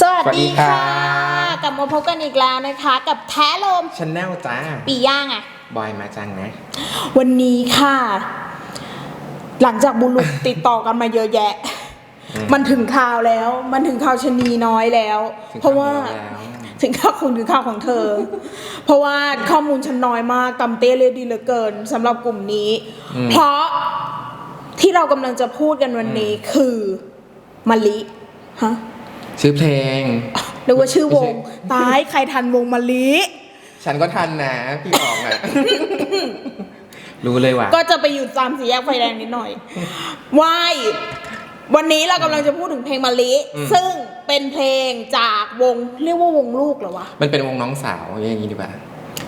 สวัสสวัสดีดีครัค่ะบกลับมาพบกันอีกแล้วนะคะ กับแท้ลมชาแนลจ้า ปีย่างอะบอยมาจังนะ วันนี้ค่ะ หลังจากบุรุษติดต่อกันมาเยอะแยะอืมมันถึงข่าวแล้ว มันถึงข่าวชะนีน้อยแล้วถึงเพราะว่าข่าวแล้วถึงข่าวของถึงข่าวของเธอ เพราะว่าข้อมูลฉันน้อยมากตำเต้เลยดีเหลือเกินสำหรับกลุ่มนี้อืมเพราะที่เรากำลังจะพูดกันวันนี้คือมะลิฮะ ชื่อเพลงหรือว่าชื่อวงไม่ใช่ตายใครทันวงมะลิ ฉันก็ทันนะ พี่ออกอะ รู้เลยว่ะ ก็จะไปอยู่ตามสี่แยกไฟแดงนิดหน่อยว่ายวันนี้เรากำลังจะพูดถึงเพลงมะลิ อืม ซึ่งเป็นเพลงจากวงเรียกว่าวงลูกเหรอวะ มันเป็นวงน้องสาวอย่างนี้ดีกว่า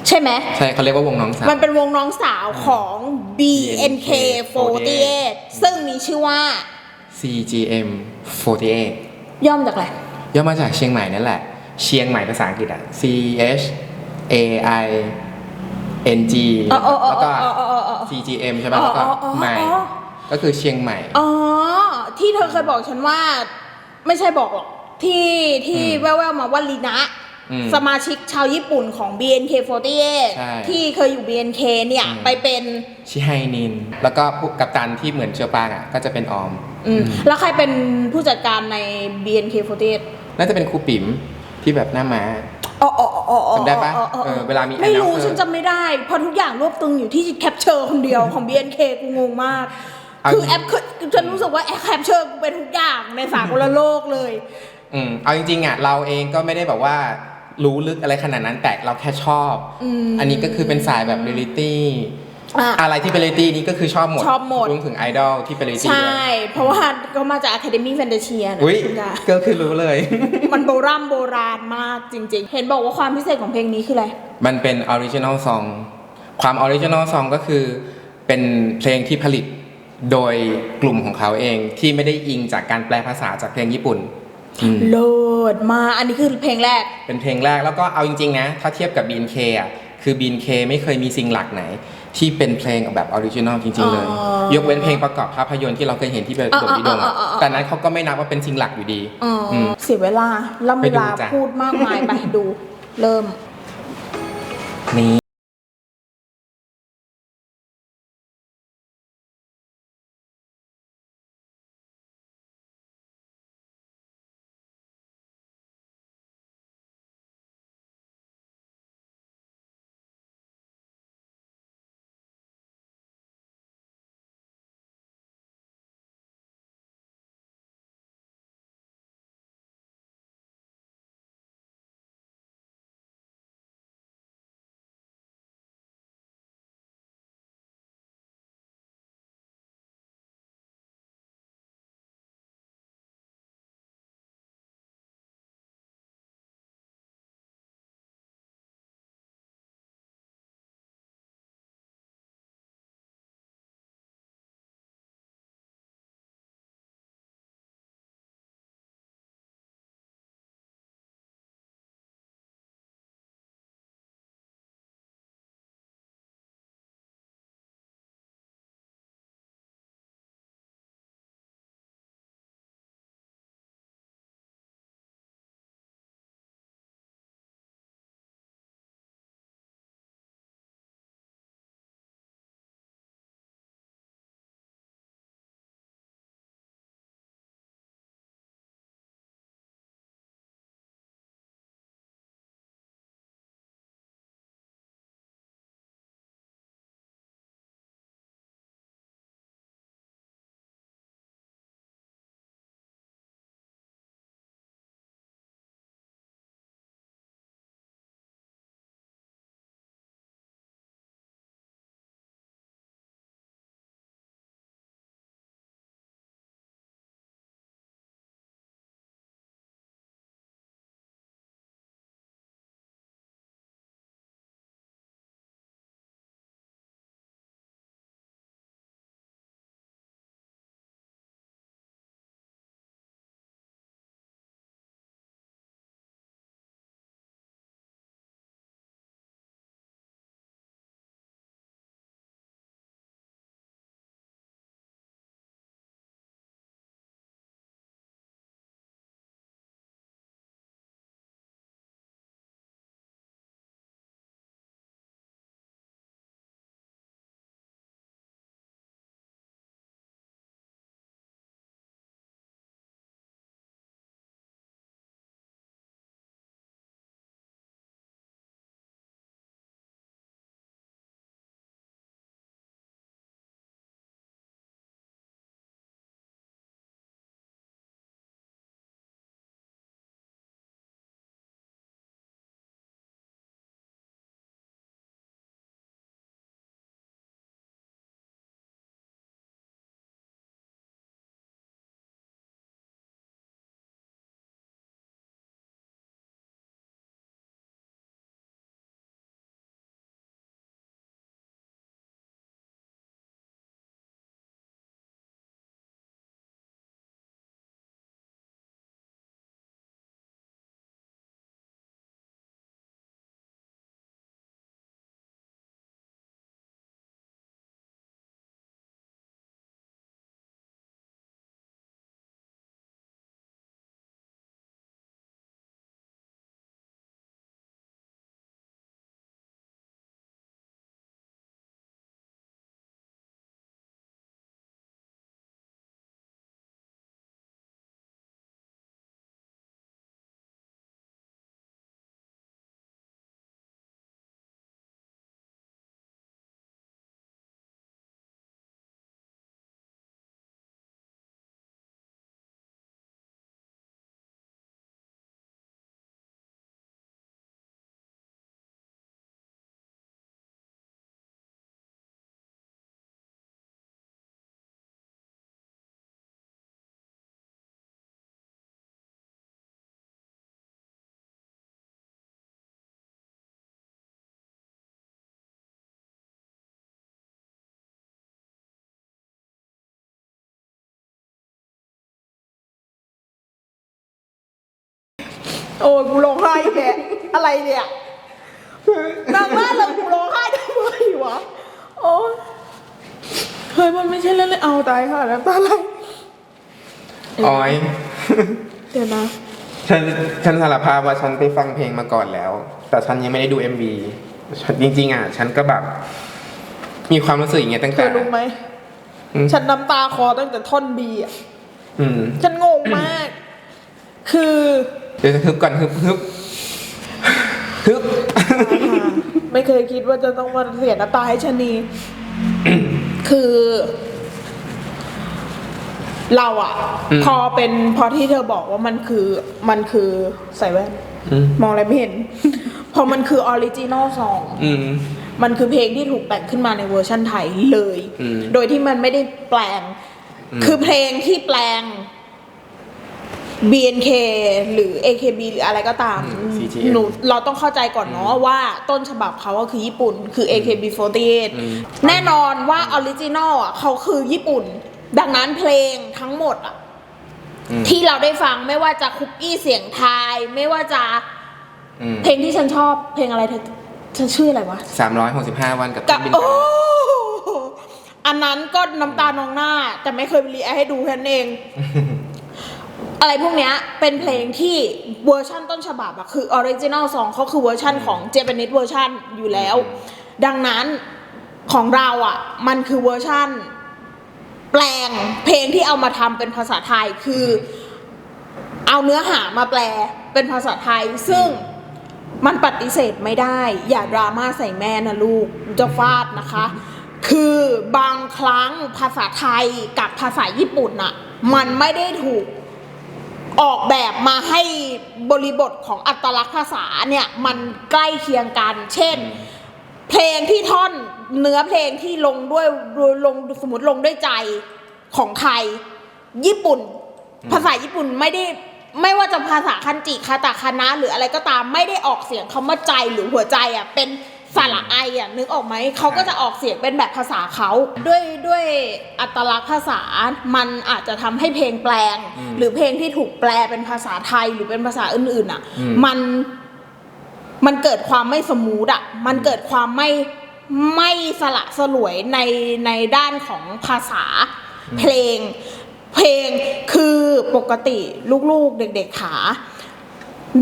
ใช่ไหม ใช่เขาเรียกว่าวงน้องสาว มันเป็นวงน้องสาวของ BNK48 ซึ่งมีชื่อว่า CGM 48 ย่อมจากอะไรย่อมาจากเชียงใหม่นั่นแหละ เชียงใหม่ภาษาอังกฤษอะ C H A I N G อ๋ออ๋ออ๋อแล้วก็อ๋ออ๋ออ๋ออ๋อ CGM ใช่ไหมแล้วก็อ๋ออ๋ออ๋อใหม่ ก็คือเชียงใหม่ อ๋อ ที่เธอเคยบอกฉันว่า ไม่ใช่บอกหรอก ที่ที่อืมแว่วๆมาว่าลีนะอืมสมาชิกชาวญี่ปุ่นของ BNK48 ใช่ที่เคยอยู่ BNK เนี่ยอืมไปเป็นชิไฮนิน แล้วก็ผู้กัปตันที่เหมือนเชอปางอะ ก็จะเป็นออม อืมแล้วใครเป็นผู้จัดการใน BNK48 น่าจะเป็นครูปิ๋มที่แบบหน้าม้า อ๋ออ๋ออ๋ออ๋อจำได้ปะอ๋ออ๋อเออเวลามีไม่รู้ announcer ฉันจำไม่ได้เพราะทุกอย่างรวบตึงอยู่ที่แคปเจอร์คนเดียวของ BNK กูงงมาก เอาคือแอปคือฉันรู้สึกว่าแอปแคปเจอร์กูเป็นทุกอย่างในสากลโลกเลย อืมเอาจริงๆอะเราเองก็ไม่ได้แบบว่ารู้ลึกอะไรขนาดนั้นแต่เราแค่ชอบอืมอันนี้ก็คือเป็นสายแบบเรียลิตี้ อะ อะไรที่เป็นเรียลิตี้นี่ก็คือชอบหมดชอบหมด รวมถึงไอดอลที่เป็นเรียลิตี้ใช่ เพราะว่าก็มาจาก Academy Fantasia นะอุ้ยคุณดาก็คือรู้เลย มันโบราณโบราณมากจริง ๆ เห็นบอกว่าความพิเศษของเพลงนี้คืออะไร มันเป็นออริจินอลซองความออริจินอลซองก็คือเป็นเพลงที่ผลิตโดยกลุ่มของเขาเองที่ไม่ได้อิงจากการแปลภาษาจากเพลงญี่ปุ่นอืม โลดมาอันนี้คือเพลงแรก เป็นเพลงแรกแล้วก็เอาจริงๆนะ ถ้าเทียบกับ BNK อะคือ BNK ไม่เคยมีซิงหลักไหน ที่เป็นเพลงแบบออริจินอลจริง ๆ เลย อ๋อยกเว้นเพลงประกอบภาพยนตร์ที่เราเคยเห็นที่เป็นอ่าโดดดิดงอ่าอะอ่าอ่าแต่นั้นเขาก็ไม่นับว่าเป็นซิงหลักอยู่ดี อ๋ออมเสียเวลาล่ำไปเวดูลาจ้ะ พูดมากมายไปดู เริ่ม นี่ โอ้ยกูร้องไห้อีกแกอะไรเนี่ยนางว่าเรากูร้องไห้ทำไมวะโอ้ยเฮ้ยมันไม่ใช่เล่นเลยเอาตายค่ะน้ำตาไหลออย เดี๋ยวนะฉันฉันสารภาพว่าฉันไปฟังเพลงมาก่อนแล้ว แต่ฉันยังไม่ได้ดู MV ฉันจริง ๆ อะ ฉันก็แบบ มีความรู้สึกอย่างเงี้ยตั้งเธแต่อรู้ไหมอืมฉันน้ำตาคอตั้งแต่ท่อนบีอะ อืม ฉันงงมาก คือ เดี๋ยวฮึบก่อนฮึบฮึบฮึบไม่เคยคิดว่าจะต้องมาเสียน้ำตาให้ชะนี คือ เราอะพอเป็นพอที่เธอบอกว่ามันคือ มันคือใส่แว่นมองอะไรไม่เห็น พอมันคือออริจินอลซองมันคือเพลงที่ถูกแต่งขึ้นมาในเวอร์ชันไทยเลย โดยที่มันไม่ได้แปลง คือเพลงที่แปลง BNK หรือ AKB หรืออะไรก็ตามอืม CGM หนูเราต้องเข้าใจก่อนเนาะว่าต้นฉบับเขาก็คือญี่ปุ่น คือ AKB48 อืม แน่นอนว่าออริจินอลอะเขาคือญี่ปุ่น ดังนั้นเพลงทั้งหมดอะ อืมที่เราได้ฟังไม่ว่าจะคุกกี้เสียงไทาย ไม่ว่าจะอืมเพลงที่ฉันชอบเพลงอะไรเธอฉันชื่ออะไรวะ สามร้อยหกสิบห้าวันกับกับเครื่องบินโอ้อันนั้นก็น้ำตานองหน้า แต่ไม่เคยไปรีแอคให้ดูแค่นั้นเอง อะไรพวกเนี้ยเป็นเพลงที่เวอร์ชั่นต้นฉบับอะคือออริจินอลซองเขาคือเวอร์ชั่นของเจแปนิสเวอร์ชันอยู่แล้ว ดังนั้นของเราอะมันคือเวอร์ชั่น แปลงเพลงที่เอามาทำเป็นภาษาไทยคือ เอาเนื้อหามาแปลเป็นภาษาไทย ซึ่งมันปฏิเสธไม่ได้ อย่าดราม่าใส่แม่นะลูกจะฟาดนะคะ คือบางครั้งภาษาไทยกับภาษาญี่ปุ่นอะมันไม่ได้ถูก ออกแบบมาให้บริบทของอัตลักษณ์ภาษาเนี่ยมันใกล้เคียงกัน เช่น เพลงที่ท่อนเนื้อเพลงที่ลงด้วยลงสมมติลงด้วยใจของไทย ญี่ปุ่น ภาษาญี่ปุ่นไม่ได้ไม่ว่าจะภาษาคันจิคาตาคานะหรืออะไรก็ตามไม่ได้ออกเสียงคำว่าใจหรือหัวใจอะเป็น สระไออะนึกออกไหมเขาก็จะออกเสียงเป็นแบบภาษาเขาด้วยด้วยอัตลักษณ์ภาษามันอาจจะทำให้เพลงแปลง หรือเพลงที่ถูกแปลเป็นภาษาไทยหรือเป็นภาษาอื่นๆอะอืมมันมันเกิดความไม่สมูทอะ มันเกิดความไม่ไม่สละสลวยในในด้านของภาษาเพลง เพลงคือปกติลูกๆเด็กๆขา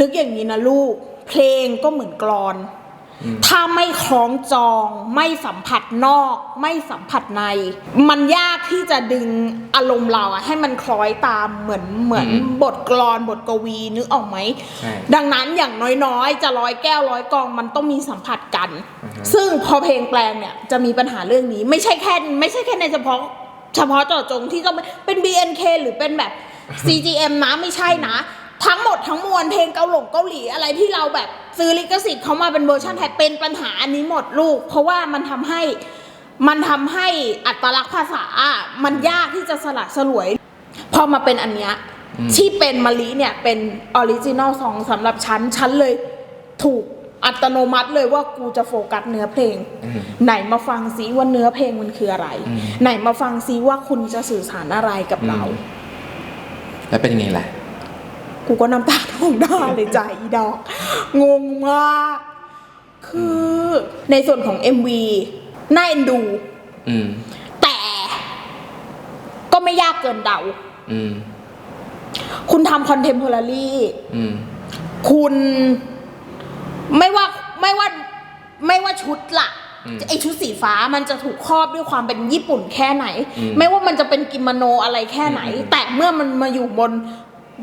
นึกอย่างนี้นะลูก เพลงก็เหมือนกลอน ถ้าไม่คล้องจองไม่สัมผัสนอก ไม่สัมผัสใน มันยากที่จะดึงอารมณ์เราอะให้มันคล้อยตามเหมือนเหมือนอืมบทกลอนบทกวีนึกออกไหมใช่ดังนั้นอย่างน้อยๆ จะร้อยแก้วร้อยกองมันต้องมีสัมผัสกันอือฮึซึ่งพอเพลงแปลงเนี่ยจะมีปัญหาเรื่องนี้ ไม่ใช่แค่ไม่ใช่แค่ในเฉพาะ เฉพาะเจาะจงที่ต้องเป็นเป็น BNK หรือเป็นแบบ CGM นะไม่ใช่นะ ทั้งหมดทั้งมวลเพลงเกาหลงเกาหลีอะไรที่เราแบบ ซื้อลิขสิทธิ์เขามาเป็นเวอร์ชันไทยเป็นปัญหาอันนี้หมดลูก เพราะว่ามันทำให้มันทำให้อัตลักษณ์ภาษาอะมันยากที่จะสละสลวย พอมาเป็นอันเนี้ยอืมที่เป็นมะลิเนี่ยเป็นออริจินอลซองสำหรับฉันฉันเลยถูกอัตโนมัติเลยว่ากูจะโฟกัสเนื้อเพลงอืมไหนมาฟังซิว่าเนื้อเพลงมันคืออะไรอืมไหนมาฟังซิว่าคุณจะสื่อสารอะไรกับเราอืมแล้วเป็นยังไงล่ะ กูก็น้ำตาท่วมหน้าเลยจ้ะอีดอก งงมาก คือในส่วนของ MV น่าเอ็นดู อืม แต่ก็ไม่ยากเกินเดา อืม คุณทำคอนเทมพอร์ r y อืม คุณไม่ว่าไม่ว่าไม่ว่าชุดละอืมไอชุดสีฟ้ามันจะถูกครอบด้วยความเป็นญี่ปุ่นแค่ไหนอืมไม่ว่ามันจะเป็นกิโมโนอะไรแค่ไหนอืมแต่เมื่อมันมาอยู่บน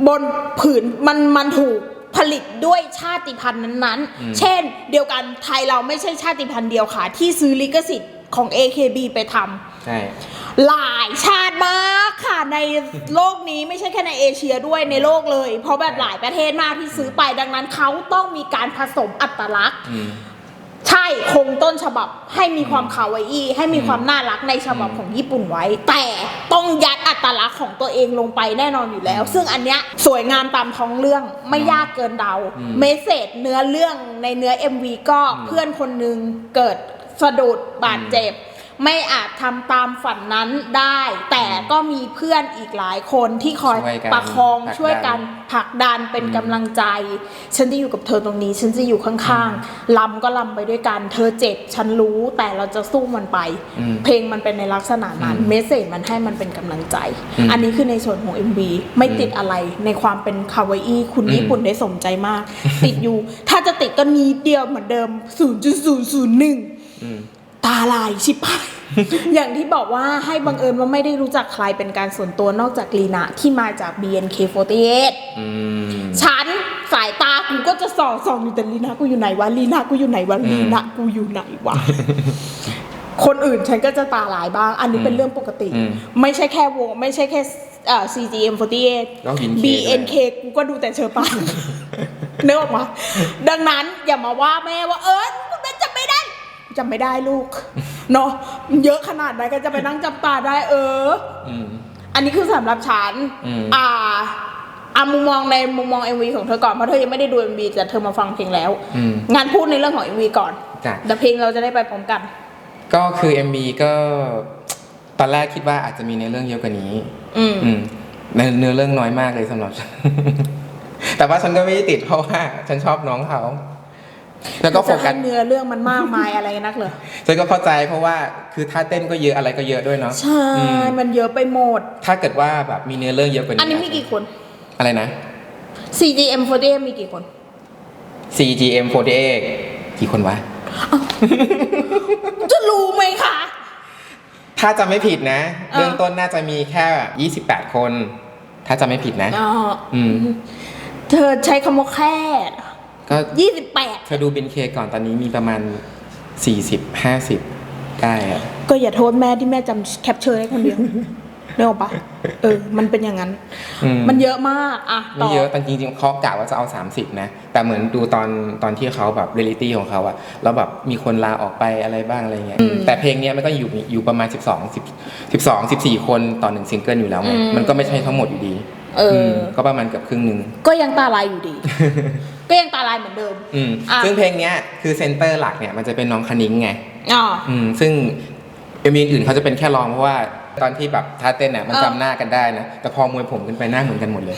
บนผืนมันมันถูกผลิตด้วยชาติพันธุ์นั้นๆเช่นเดียวกันไทยเราไม่ใช่ชาติพันธุ์เดียวค่ะ ที่ซื้อลิขสิทธิ์ของ AKB ไปทำ ใช่ หลายชาติมากค่ะในโลกนี้ไม่ใช่แค่ในเอเชียด้วยในโลกเลย เพราะแบบหลายประเทศมากที่ซื้อไปดังนั้นเขาต้องมีการผสมอัตลักษณ์ อืม ใช่คงต้นฉบับให้มีความคาวาอี้ให้มีความน่ารักในฉบับของญี่ปุ่นไว้ แต่ต้องยัดอัตลักษณ์ของตัวเองลงไปแน่นอนอยู่แล้ว ซึ่งอันเนี้ยสวยงามตามท้องเรื่องไม่ยากเกินเดาอืมเมสเซจเนื้อเรื่องในเนื้อ MV ก็เพื่อนคนหนึ่งเกิดสะดุดบาดเจ็บ ไม่อาจทำตามฝันนั้นได้ แต่ก็มีเพื่อนอีกหลายคนที่คอยช่วยกันประคองผลักดัน ช่วยกันผลักดันเป็นกำลังใจ ฉันจะอยู่กับเธอตรงนี้ ฉันจะอยู่ข้างๆลำก็ลำไปด้วยกัน เธอเจ็บฉันรู้แต่เราจะสู้มันไป อืม เพลงมันเป็นในลักษณะนั้นอืมเมสเซจมันให้มันเป็นกำลังใจ อืมอันนี้คือในส่วนของ MV ไม่ติดอะไรในความเป็นคาวาอี้คุณอืม ญี่ปุ่นได้สมใจมาก ติดอยู่ ถ้าจะติดก็นิดเดียวเหมือนเดิม 0.001 อืมตา ลายชิบหาย อย่างที่บอกว่าให้บังเอิญว่าไม่ได้รู้จักใครเป็นการส่วนตัวนอกจากลีนะที่มาจาก BNK48 อืม ฉันสายตากูก็จะส่องส่องอยู่แต่ลีนะกูอยู่ไหนวะลีนะกูอยู่ไหนวะอืมลีนะกูอยู่ไหนวะ คนอื่นฉันก็จะตาลายบ้าง อันนี้เป็นเรื่องปกติ อืมไม่ใช่แค่วง ไม่ใช่แค่เอ่อ CGM48 ก็ BNK BNK กูก็ดูแต่เชอปานเนื้อออกมาดังนั้นอย่ามาว่าแม่ว่าเออ จำไม่ได้ลูก เนาะเยอะขนาดไหนก็จะไปนั่งจำตาได้เออ อืม อันนี้คือสำหรับฉัน อืม อ่าอ่ามุมมองในมุมมอง MV ของเธอก่อน เพราะเธอยังไม่ได้ดู MV แต่เธอมาฟังเพลงแล้ว อืม งานพูดในเรื่องของ MV ก่อน จ้ะ แต่เพลงเราจะได้ไปพร้อมกัน ก็คือ MV ก็ตอนแรกคิดว่าอาจจะมีในอเรื่องเยอะกว่านี้ อืม อืมในเนื้อเรื่องน้อยมากเลยสำหรับฉัน แต่ว่าฉันก็ไม่ได้ติดเพราะว่า ฉันชอบน้องเขา แล้วก็โฟจะกัให้สเนื้อเรื่องมันมากมายอะไรนักเหรอฉันก็เข้าใจเพราะว่าคือท่าเต้นก็เยอะอะไรก็เยอะด้วยเนาะใช่อืมมันเยอะไปหมด ถ้าเกิดว่าแบบมีเนื้อเรื่องเยอะกว่านี้อันนี้มีกี่คน อะไรนะ CGM48 มีกี่คน CGM48 กี่คนวะ จะรู้ไหมคะ ถ้าจำไม่ผิดนะ เออเบื้องต้นน่าจะมีแค่ 28 คน ถ้าจำไม่ผิดนะ อ๋ออืม เธอใช้คำว่าแค่ ก็ยี่สิบแปดเธอดูบินเคก่อนตอนนี้มีประมาณ40 50ได้อะก็อย่าโทษแม่ที่แม่จำแคปเจอร์ได้คนเดียวเนกออกปะเออ มันเป็นอย่างนั้น อืม มันเยอะมากอะต่ไม่เยอะแต่จริงๆเขากะว่าจะเอา 30 นะ แต่เหมือนดูตอนตอนที่เขาแบบเรียลิตี้ของเขาอะแล้วแบบมีคนลาออกไปอะไรบ้างอะไรเงี้ย แต่เพลงเนี้ยมันก็อยู่อยู่ประมาณ 12 10 12 14 คนต่อหนึ่งซิงเกิลอยู่แล้วไง มันก็ไม่ใช่ทั้งหมดอยู่ดีเอออมก็ประมาณเกือบครึ่งหนึ่ง ก็ยังตาลายอยู่ดี ก็ยังตาลายเหมือนเดิม อืมอะ ซึ่งเพลงเนี้ยคือเซนเตอร์หลักเนี่ยมันจะเป็นน้องคณิ้งไง อ๋อ อืมซึ่งเอ็มวีอื่นเขาจะเป็นแค่รองเพราะว่าตอนที่แบบท่าเต้นเนี่ยมันเออ จำหน้ากันได้นะ แต่พอมวยผมขึ้นไปหน้าเหมือนกันหมดเลย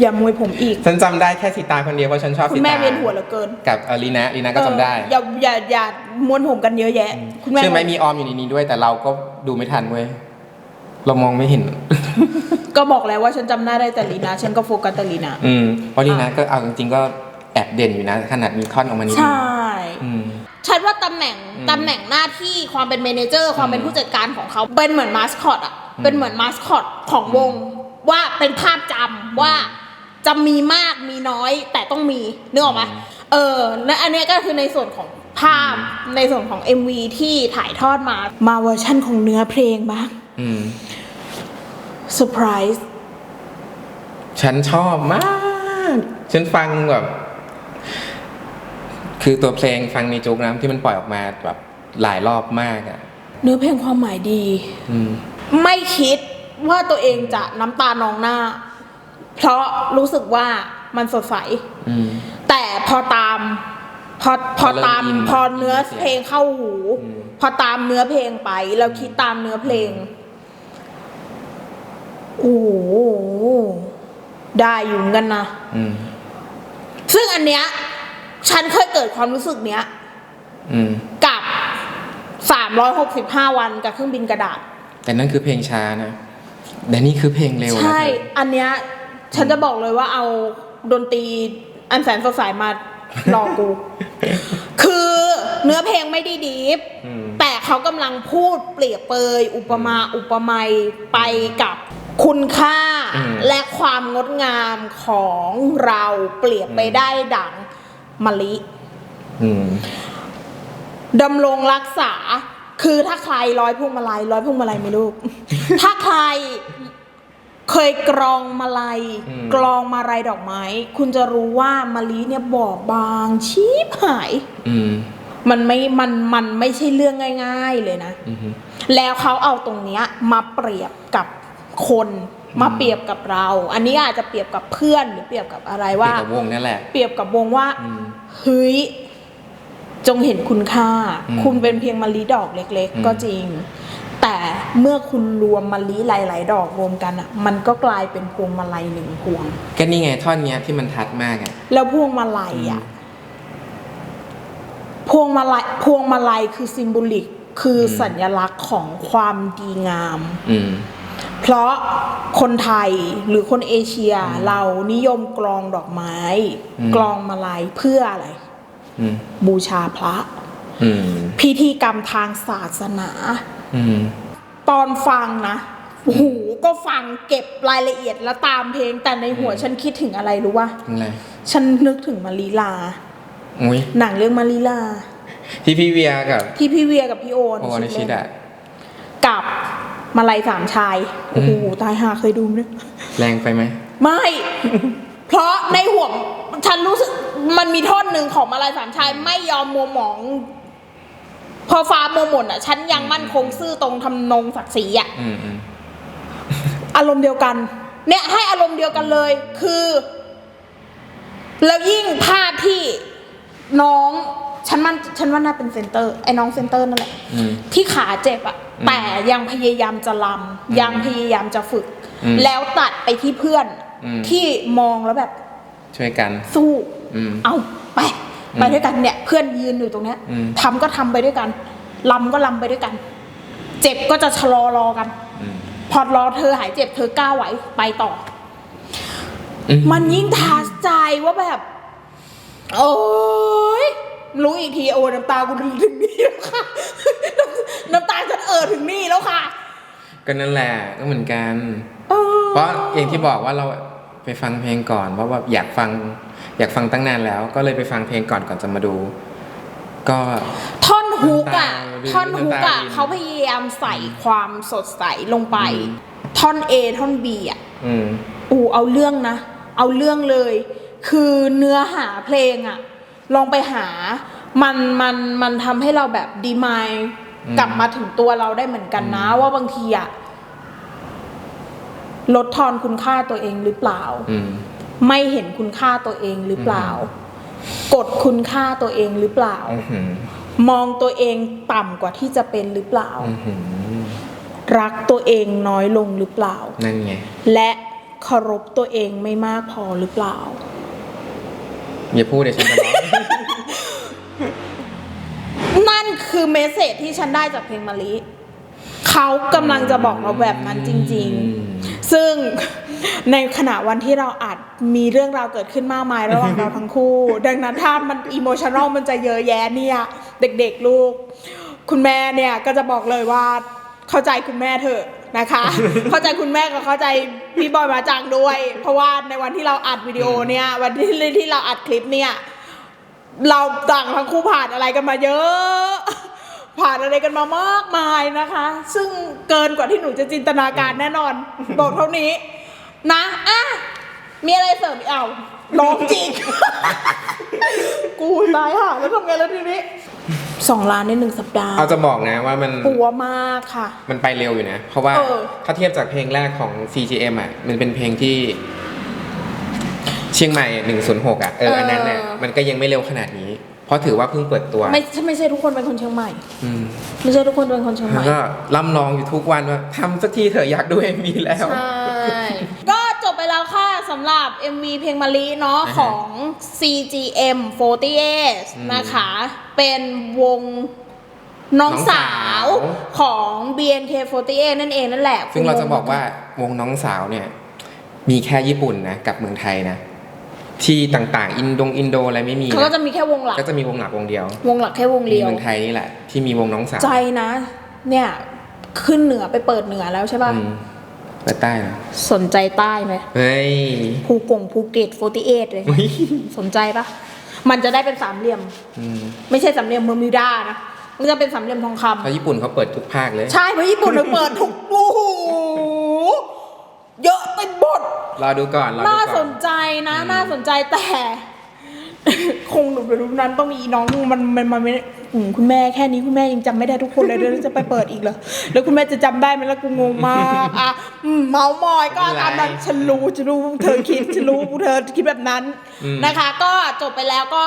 อย่ามวยผมอีก ฉันจำได้แค่สีตาคนเดียวเพราะฉันชอบคุสีณแม่ตาเวียนหัวเหลือเกินกับเออลีนาลีนาก็จำได้เอออย่าอย่าอย่าม้วนผมกันเยอะแยะ คุณแม่เชื่อไหมมีออมอยู่ในนี้ด้วย แต่เราก็ดูไม่ทันเว้ยเรามองไม่เห็น ก็บอกแล้วว่าฉันจำหน้าได้แต่ลีนาฉันก็โฟกัสแต่ลีนาอืมเพราะลีนาก็เอาจริงๆก็แอบเด่นอยู่นะ ขนาดมีท่อนออกมานิดนึใช่งอืม ฉันว่าตำแหน่งอืมตำแหน่งหน้าที่ความเป็นเมเนเจอร์ความเป็นอืมผู้จัดการของเขาเป็นเหมือนมาสคอตอะอืม เป็นเหมือนมาสคอตของวง ว่าเป็นภาพจำว่าจะมีมากมีน้อยแต่ต้องมีนึกออกไหมเออและอันเนี้ยก็คือในส่วนของภาพในส่วนของ MV ที่ถ่ายทอดมามาเวอร์ชั่นของเนื้อเพลงบ้าง อืม เซอร์ไพรส์ฉันชอบมาก ฉันฟังแบบ คือตัวเพลงฟังในจุกนะที่มันปล่อยออกมาแบบหลายรอบมากอะ เนื้อเพลงความหมายดี อืม ไม่คิดว่าตัวเองจะน้ำตานองหน้า เพราะรู้สึกว่ามันสดใส อืม แต่พอตาม พอพอพอเริ่มตามอินพอเนื้อเพลงเข้าหู อืม พอตามเนื้อเพลงไปเราคิดตามเนื้อเพลง โอ้โหได้อยู่เหมือนกันนะ อืม ซึ่งอันเนี้ย ฉันเคยเกิดความรู้สึกเนี้ย อืม กับสามร้อยหกสิบห้าวันกับเครื่องบินกระดาษ แต่นั่นคือเพลงช้านะ แต่นี่คือเพลงเร็วนะใช่เธออันเนี้ย ฉันจะบอกเลยว่าเอาดนตรีอันแสนสดใสมาหลอกกู คือเนื้อเพลงไม่ได้ดีฟ อืม แต่เขากำลังพูดเปรียบเปย อุปมาอุปไมยไปกับ คุณค่าอืม และความงดงามของเราเปรียบไปได้ดังมะลิ อืม ดำรงรักษา คือถ้าใครร้อยพวงมาลัยร้อยพวงมาลัยไหม่ลูก ถ้าใครเคยกรองมาลัย อืม กรองมาลัยดอกไม้ คุณจะรู้ว่ามะลิเนี่ยบอบบางชีพหาย อืมมันไม่มันมันไม่ใช่เรื่องง่าย ๆเลยนะ อืมแล้วเขาเอาตรงเนี้ยมาเปรียบกับ คนมาเปรียบกับเรา อันนี้อาจจะเปรียบกับเพื่อนหรือเปรียบกับอะไรเกี่ยว่าวกับวงนั่นแหละ เปรียบกับวงว่าอืมเฮ้ยจงเห็นคุณค่าอืมคุณเป็นเพียงมะลิดอกเล็กอืมๆก็จริง แต่เมื่อคุณรวมมะลิหลาย ๆ ดอกรวมกันอะ มันก็กลายเป็นพวงมาลัยหนึ่งพวง ก็นี่ไงท่อนเนี้ยที่มันทัดมากอะแล้วพวงมาลัยอะพวงมาลัยพวงมาลัยคือซิมโบลิกคืออมสัญลักษณ์ของความดีงาม อืม เพราะคนไทยหรือคนเอเชียเรานิยมกลองดอกไม้อืมกลองมาลัยเพื่ออะไรอืมบูชาพระอืมพิธีกรรมทางศาสนาอืมตอนฟังนะหูก็ฟังเก็บรายละเอียดแล้วตามเพลง แต่ในหัวอืมฉันคิดถึงอะไรรู้ป่ะอะไรฉันนึกถึงมารีลาอุ้ยหนังเรื่องมารีลาที่พี่เวียกับที่พี่เวียกับพี่โอโอนิชิเล่นดะกับ มาลัยสามชาย โอ้โหอืมตายหาเคยดูไหมแรงไปไหม ไม่ เพราะในหัวฉันรู้สึกมันมีท่อนหนึ่งของมาลัยสามชายไม่ยอมมัวหมอง พอฟ้ามัวหม่นอะ ฉันยังมั่นคงซื่อตรงทำนงศักดิ์ศรีอะอืมอืมอารมณ์เดียวกัน เนี่ยให้อารมณ์เดียวกันเลย คือ แล้วยิ่งภาพที่น้องฉันมันฉันว่าน่าเป็นเซนเตอร์ไอ้น้องเซนเตอร์นั่นแหละอืมที่ขาเจ็บอะอืม แต่ยังพยายามจะลำยังพยายามจะฝึกอืมแล้วตัดไปที่เพื่อนอืมที่มองแล้วแบบ ช่วยกันสู้อืมเอาไปอืมไปด้วยกันเนี่ย เพื่อนยืนอยู่ตรงเนี้ยอืมทำก็ทำไปด้วยกันลำก็ลำไปด้วยกัน เจ็บก็จะชะลอรอกันอืมพอรอเธอหายเจ็บเธอก้าวไหวไปต่ออืมันยิ่งท้าใจว่าแบบ โอ้ย รู้อีกทีโอ้น้ำตากูถึงนี่แล้วค่ะ น้ำตาฉันเอ่อถึงนี่แล้วค่ะ ก็นั่นแหละก็เหมือนกันเออเพราะอย่างที่บอกว่าเราไปฟังเพลงก่อนเพราะว่าอยากฟัง อยากฟังตั้งนานแล้ว ก็เลยไปฟังเพลงก่อนก่อนจะมาดู ก็ท่อนฮุกอะน้ำตารินท่อนฮุกน้ำตาอะรินเขาพยายามใส่ความสดใสลงไปอืมท่อน A ท่อน B อะอืมอูเอาเรื่องนะ เอาเรื่องเลย คือเนื้อหาเพลงอะ ลองไปหา มันมันมันทำให้เราแบบดีมายอืม กลับมาถึงตัวเราได้เหมือนกันนะ ว่าบางทีอะลดทอนคุณค่าตัวเองหรือเปล่า อืม ไม่เห็นคุณค่าตัวเองหรือเปล่า กดคุณค่าตัวเองหรือเปล่า อือหือมองตัวเองต่ำกว่าที่จะเป็นหรือเปล่า อือหือรักตัวเองน้อยลงหรือเปล่า นั่นไง และเคารพตัวเองไม่มากพอหรือเปล่า อย่าพูดเดี๋ยวฉันจะร้อง นั่นคือเมสเซจที่ฉันได้จากเพลงมาลิเขากำลังจะบอกเราแบบนั้นจริง ๆ ซึ่งในขณะวันที่เราอาจมีเรื่องราวเกิดขึ้นมากมายระหว่างเราทั้งคู่ ดังนั้นถ้ามันอิโมชันอลมันจะเยอะแยะเนี่ย เด็กๆลูก คุณแม่เนี่ยก็จะบอกเลยว่าเข้าใจคุณแม่เถอะ นะคะ เข้าใจคุณแม่กับเข้าใจพี่บอยมาจังด้วย เพราะว่าในวันที่เราอัดวิดีโอเนี่ย วันที่ที่เราอัดคลิปเนี่ย เราต่างทั้งคู่ผ่านอะไรกันมาเยอะ ผ่านอะไรกันมามากมายนะคะ ซึ่งเกินกว่าที่หนูจะจินตนาการแน่นอน บอกเท่านี้ นะอะมีอะไรเสริมอีกเอา ร้องจริงกูตายห่าแล้วทำไงแล้วทีนี้สองล้านในหนึ่งสัปดาห์เอาจะบอกนะว่ามันปัวมากค่ะ มันไปเร็วอยู่นะ เพราะว่าเออถ้าเทียบจากเพลงแรกของ CGM อะ มันเป็นเพลงที่ เชียงใหม่ 106 อะ เอออันนั้นเนี่ยมันก็ยังไม่เร็วขนาดนี้ เพราะถือว่าเพิ่งเปิดตัว ไม่ใช่ไม่ใช่ทุกคนเป็นคนเชียงใหม่อืมไม่ใช่ทุกคนเป็นคนเชียงใหแล้วม่ก็ล่ำลองอยู่ทุกวันว่าทำสักทีเถอะอยากดู MV แล้ว ใช่ ก็จบไปแล้วค่ะ สำหรับ MV เพลงมาลีเนาะอ่าฮะของ CGM 48อืมนะคะ เป็นวงน้องน้องสาสาว ว ของ BNK48 นั่นเองนั่นแหละซึ่งเราจะบอกว่าวงน้องสาวเนี่ย มีแค่ญี่ปุ่นนะกับเมืองไทยนะ ที่ต่างๆ อินโดงอินโดอะไรไม่มีเขาก็นะจะมีแค่วงหลัก ก็จะมีวงหลักวงเดียววงหลักแค่วงมีเดียว เมืองไทยนี่แหละที่มีวงน้องสาวใจนะ เนี่ย ขึ้นเหนือไปเปิดเหนือแล้วใช่ป่ะ อืม เปิดใต้นะสนใจใต้ไหมเฮ้ยภูกงภูเก็ต48เลยเฮ้ยสนใจปะมันจะได้เป็นสามเหลี่ยม อืมไม่ใช่สามเหลี่ยมเบอร์มิวดานะ มันจะเป็นสามเหลี่ยมทองคำ เพราะญี่ปุ่นเขาเปิดทุกภาคเลย ใช่เพราะญี่ปุ่นมันเปิดทุกโอ้โหเยอะไปหมดรอดูก่อนรอดูน่าก่สอน นใจนะอืมน่าสนใจแต่ คงหนูรู้นั้นต้องมีอีน้องมันมันมันไม่อืมคุณแม่แค่นี้คุณแม่ยังจำไม่ได้ทุกคนเลยเดี๋ยวจะไปเปิดอีกเหรอแล้วคุณแม่จะจำได้ไหมล่ะกูงงมากอะอืมเมาส์มอยก็ตามนั้นฉันรู้ฉันรู้เธอคิดฉันรู้เธอคิดแบบนั้นนะคะ ก็จบไปแล้วก็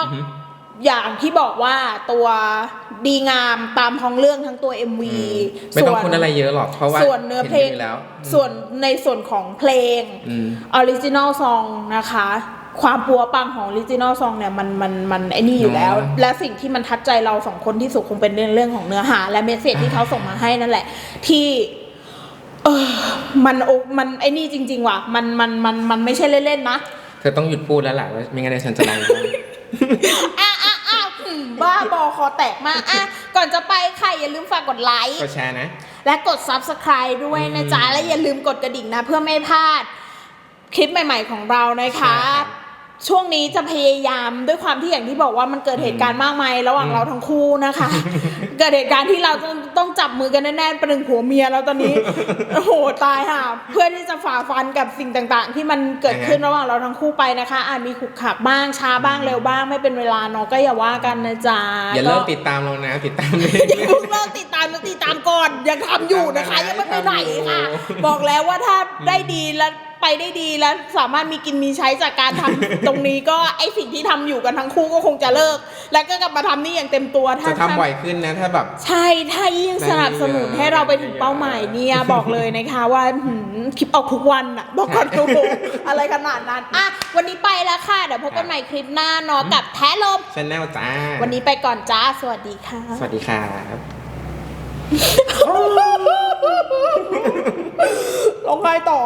อย่างที่บอกว่าตัวดีงามตามท้องเรื่องทั้งตัว MV ไม่ต้องพูดอะไรเยอะหรอกเพราะว่าส่วนเนื้อเพลงห็นกันอยู่แล้วส่วนในส่วนของเพลง อืม ออริจินอลซองนะคะ ความปัวปังของออริจินอลซองเนี่ยมันมันมันไอ้นี่อยู่แล้วอ๋อและสิ่งที่มันทัดใจเราสองคนที่สุดคงเป็นเรื่องเรื่องของเนื้อหา และเมสเซจที่เขาส่งมาให้นั่นแหละ ที่เออมันโอมันไอ้นี่จริง ๆ ว่ะ มันมันมันมันไม่ใช่เล่นๆนะเธอต้องหยุดพูดแล้วแหละว่าไม่งั้นเดี๋ยวฉันจะดังอะอะอะอืมบ้าบอคอแตกมากอะก่อนจะไปค่ะอย่าลืมฝากกดไลค์ก็แชร์นะ และกด Subscribe ด้วยนะจ๊ะ และอย่าลืมกดกระดิ่งนะ เพื่อไม่พลาดคลิปใหม่ ๆ ของเรานะคะใช่ครับช่วงนี้จะพยายามด้วยความที่อย่างที่บอกว่ามันเกิดเหตุการณ์มากมายระหว่างอืมเราทั้งคู่นะคะ เกิดเหตุการณ์ที่เราต้องต้องจับมือกันแน่นๆประหนึ่งผัวเมียแล้วตอนนี้โอ้โหตายค่ะ เพื่อที่จะฝ่าฟันกับสิ่งต่างๆ ที่มันเกิดขึ้นระหว่างเราทั้งคู่ไปนะคะ อาจมีขุกขักบ้างช้าบ้างเร็วบ้างไม่เป็นเวลาเนาะก็อย่าว่ากันนะจ๊ะอย่าเลิกติดตามเรานะติดตามเลยอย่าเพิ่งเลิกติดตามนะติดตามก่อนยังทำอยู่นะคะยังไม่ไปไหนค่ะ บอกแล้วว่าถ้าได้ดีแล้ว ไปได้ดีแล้วสามารถมีกินมีใช้จากการทำ ตรงนี้ก็ไอสิ่งที่ทำอยู่กันทั้งคู่ก็คงจะเลิก แล้วก็กลับมาทำนี่อย่างเต็มตัวถ้า จะทำบ่อยขึ้นนะถ้าแบบ ใช่ ถ้ายิ่งสนับสนุนให้เราไปถึงเป้าหมายเนี่ยบอกเลยนะคะว่าหืมคลิปออกทุกวันอะบอกก่อนโอ้โหอะไรขนาดนั้นอะวันนี้ไปแล้วค่ะ เดี๋ยวพบกันใหม่คลิปหน้าเนาะกับแท้ลม ชแนลจ้า วันนี้ไปก่อนจ้า สวัสดีค่ะ สวัสดีครับร้องไห้ต่อ